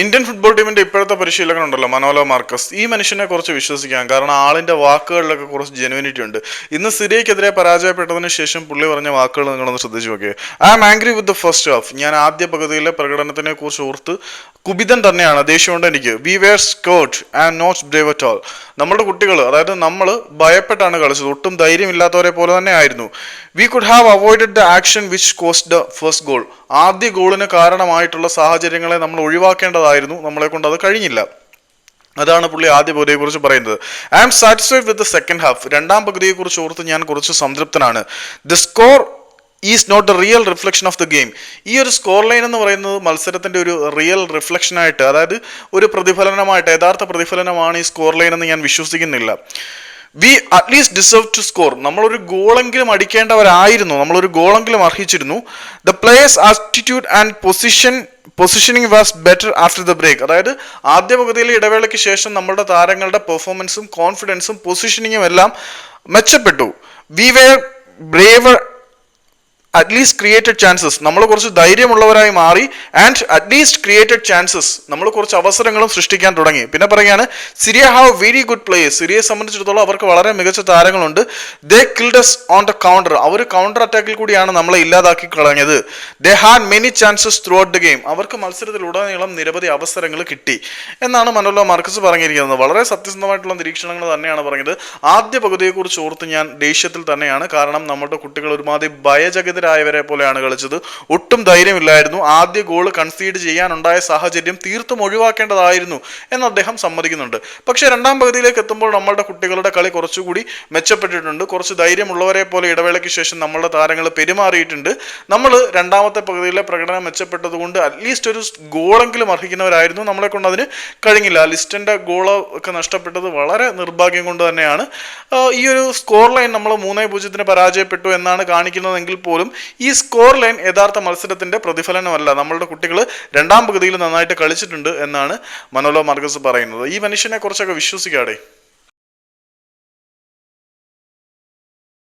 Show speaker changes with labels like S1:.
S1: Indian football ടീമിന്റെ ഇപ്പോഴത്തെ പരിശീലകൻ ഉണ്ടല്ലോ മനോലോ മാർക്കസ്. ഈ മനുഷ്യനെ കുറച്ച് വിശ്വസിക്കാം കാരണം ആളിന്റെ വാക്കുകളിലൊക്കെ കുറച്ച് ജെനുവിനിറ്റി ഉണ്ട്. ഇന്ന് സിറിയക്കെതിരെ പരാജയപ്പെട്ടതിന് ശേഷം പുള്ളി പറഞ്ഞ വാക്കുകൾ നിങ്ങളൊന്ന് ശ്രദ്ധിച്ചു നോക്കിയേ. I am angry with the first half ഞാൻ ആദ്യ പകുതിയിലെ പ്രകടനത്തിനെ കുറിച്ച് ഓർത്ത് കുപിതൻ തന്നെയാണ്. ദേഷ്യമുണ്ട് എനിക്ക്. We were scared and not brave at all നമ്മുടെ കുട്ടികൾ അതായത് നമ്മൾ ഭയപ്പെട്ടാണ് കളിച്ചത്. ഒട്ടും ധൈര്യമില്ലാത്തവരെ പോലെ തന്നെ ആയിരുന്നു. We could have avoided the action which cost the first goal ആദ്യ ഗോളിന് കാരണമായിട്ടുള്ള സാഹചര്യങ്ങളെ നമ്മൾ ഒഴിവാക്കേണ്ടതായിരുന്നു നമ്മളെ കൊണ്ട് അത് കഴിഞ്ഞില്ല. അതാണ് പുള്ളി ആദ്യ പകുതിയെക്കുറിച്ച് പറയുന്നത്. I am satisfied with the second half രണ്ടാം പകുതിയെക്കുറിച്ച് ഓർത്ത് ഞാൻ കുറച്ച് സംതൃപ്തനാണ്. The score is not real reflection of the game ഈ ഒരു സ്കോർ ലൈൻ എന്ന് പറയുന്നത് മത്സരത്തിന്റെ ഒരു റിയൽ റിഫ്ലക്ഷനായിട്ട് അതായത് ഒരു പ്രതിഫലനമായിട്ട് യഥാർത്ഥ പ്രതിഫലനമാണ് ഈ സ്കോർ ലൈൻ എന്ന് ഞാൻ വിശ്വസിക്കുന്നില്ല. We at least deserve to score നമ്മളൊരു ഗോളെങ്കിലും അടിക്കേണ്ടവരായിരുന്നു. നമ്മളൊരു ഗോളെങ്കിലും അർഹിച്ചിരുന്നു. The players attitude and position positioning was better after the break അതായത് ആദ്യ പകുതിയിലെ ഇടവേളയ്ക്ക് ശേഷം നമ്മളുടെ താരങ്ങളുടെ പെർഫോമൻസും കോൺഫിഡൻസും പൊസിഷനിങ്ങും എല്ലാം മെച്ചപ്പെട്ടു. We were braver at least created chances നമ്മൾ കുറച്ച് ധൈര്യമുള്ളവരായി മാറി ആൻഡ് അറ്റ്ലീസ്റ്റ് ക്രിയേറ്റഡ് ചാൻസസ് നമ്മൾ കുറച്ച് അവസരങ്ങളും സൃഷ്ടിക്കാൻ തുടങ്ങി. പിന്നെ പറയുകയാണ് Syria have very good players സിരിയയെ സംബന്ധിച്ചിടത്തോളം അവർക്ക് വളരെ മികച്ച താരങ്ങളുണ്ട്. They killed us on the counter our counter അറ്റാക്കിൽ കൂടിയാണ് നമ്മളെ ഇല്ലാതാക്കി കളഞ്ഞത്. They had many chances throughout the game അവർക്ക് മത്സരത്തിലുടനീളം നിരവധി അവസരങ്ങൾ കിട്ടി. എന്നാണ് മനോലോ മാർക്കസ് പറഞ്ഞിരിക്കുന്നത്. വളരെ സത്യസന്ധമായിട്ടുള്ള നിരീക്ഷണങ്ങൾ തന്നെയാണ് പറഞ്ഞത്. ആദ്യ പകുതിയെക്കുറിച്ച് ഓർത്ത് ഞാൻ ദേഷ്യത്തിൽ തന്നെയാണ്. കാരണം നമ്മുടെ കുട്ടികൾ ഒരുമാതിരി ഭയചകിതരായവരെ പോലെയാണ് കളിച്ചത്. ഒട്ടും ധൈര്യമില്ലായിരുന്നു. ആദ്യ ഗോൾ കൺസീഡ് ചെയ്യാനുണ്ടായ സാഹചര്യം തീർത്തും ഒഴിവാക്കേണ്ടതായിരുന്നു എന്ന് അദ്ദേഹം സമ്മതിക്കുന്നുണ്ട്. പക്ഷെ രണ്ടാം പകുതിയിലേക്ക് എത്തുമ്പോൾ നമ്മളുടെ കുട്ടികളുടെ കളി കുറച്ചുകൂടി മെച്ചപ്പെട്ടിട്ടുണ്ട്. കുറച്ച് ധൈര്യമുള്ളവരെ പോലെ ഇടവേളയ്ക്ക് ശേഷം നമ്മളുടെ താരങ്ങൾ പെരുമാറിയിട്ടുണ്ട്. നമ്മൾ രണ്ടാമത്തെ പകുതിയിലെ പ്രകടനം മെച്ചപ്പെട്ടതുകൊണ്ട് അറ്റ്ലീസ്റ്റ് ഒരു ഗോളെങ്കിലും അർഹിക്കുന്നവരായിരുന്നു. നമ്മളെ കൊണ്ട് അതിന് കഴിഞ്ഞില്ല. ലിസ്റ്റന്റെ ഗോൾ ഒക്കെ നഷ്ടപ്പെട്ടത് വളരെ നിർഭാഗ്യം കൊണ്ട് തന്നെയാണ്. ഈ ഒരു സ്കോർ ലൈൻ നമ്മൾ മൂന്നേ പൂജ്യത്തിന് പരാജയപ്പെട്ടു എന്നാണ് കാണിക്കുന്നതെങ്കിൽ പോലും ഈ സ്കോർ ലൈൻ യഥാർത്ഥ മത്സരത്തിന്റെ പ്രതിഫലനമല്ല. നമ്മളുടെ കുട്ടികൾ രണ്ടാം പകുതിയിൽ നന്നായിട്ട് കളിച്ചിട്ടുണ്ട് എന്നാണ് മനോലോ മാർഗസ് പറയുന്നത്. ഈ മനുഷ്യനെ കുറിച്ചൊക്കെ വിശ്വസിക്കാടെ